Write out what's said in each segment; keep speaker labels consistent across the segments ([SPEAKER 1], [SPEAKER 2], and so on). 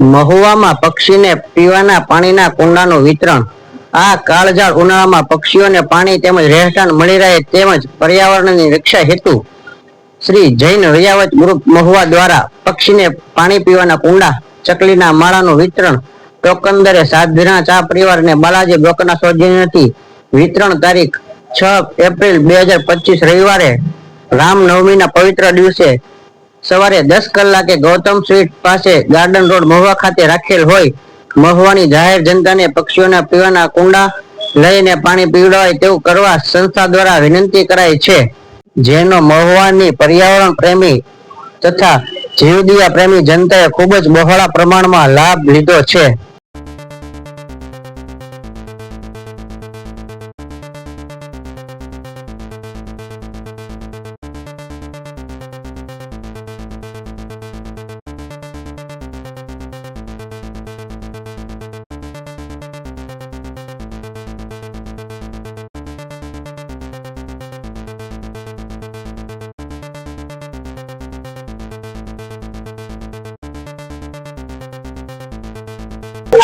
[SPEAKER 1] મહુવામાં પક્ષીને પીવાના પાણીના કુંડાનું વિતરણ. આ કાળઝાળ ઉનાળામાં પક્ષીઓને પાણી તેમજ રહેઠાણ મળી રહે તેમજ પર્યાવરણની રક્ષા હેતુ. શ્રી જૈન રિયાવત ગ્રુપ મહુવા દ્વારા પક્ષીને પાણી પીવાના કુંડા, ચકલીના માળાનું વિતરણ, ટોકંદરે સાધના ચા પરિવાર અને બાલાજી બ્લોકના સૌજન્યથી વિતરણ તારીખ છ એપ્રિલ બે હજાર પચીસ રવિવારે રામનવમીના પવિત્ર દિવસે સવારે દસ કલાકે ગૌતમ સ્વીટ પાસે ગાર્ડન રોડ મહુવા ખાતે રાખેલ હોય, મહુવાની જાહેર જનતાને પક્ષીઓના પીવાના કુંડા લઈને પાણી પીવડાવાય તેવું કરવા સંસ્થા દ્વારા વિનંતી કરાઈ છે. જેનો મહુવાની પર્યાવરણ પ્રેમી તથા જીવદયા પ્રેમી જનતાએ ખૂબ જ બહોળા પ્રમાણમાં લાભ લીધો છે.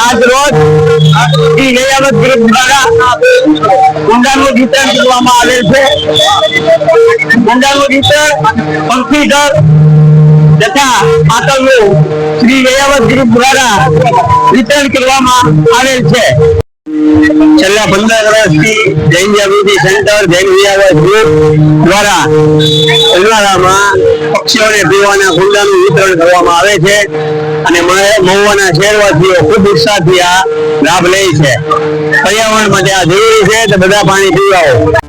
[SPEAKER 2] આજ રોજ શ્રી જયાવત ગ્રુપ દ્વારા કુંડાનું વિતરણ કરવામાં આવેલ છે. કુંડાનું વિતરણ ઘર તથા માતરનું શ્રી જયાવત ગ્રુપ દ્વારા વિતરણ કરવામાં આવેલ છે. છેલ્લા પંદર વર્ષથી જૈન જાગૃતિ સેન્ટર, જૈન વિદ્યાલય ગ્રુપ દ્વારા ઉનાળામાં પક્ષીઓને પીવાના કુંડાનું વિતરણ કરવામાં આવે છે અને મહુવાના શહેરવાસીઓ ખૂબ ઉત્સાહથી આ લાભ લે છે. પર્યાવરણ માટે આ જરૂરી છે તો બધા પાણી પીવાઓ.